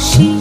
she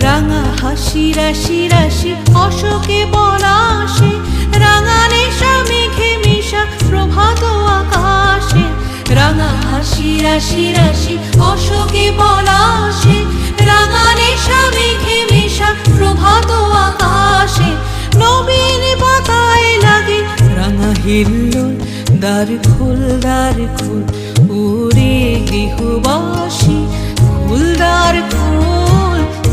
রাশি রাশি, অশোকে পলাশে রাঙানে মেঘে মিশা, প্রভাত আকাশে। রাঙা হাসি, রাশি রাশি, অশোকে পলাশে রাঙানে মেঘে মিশা, প্রভাত আকাশে। নবীন পাতায় লাগে রাঙা হিল্লোল, দ্বার খোল দ্বার খোল ওরে গৃহবাসী। ফুলদার খোল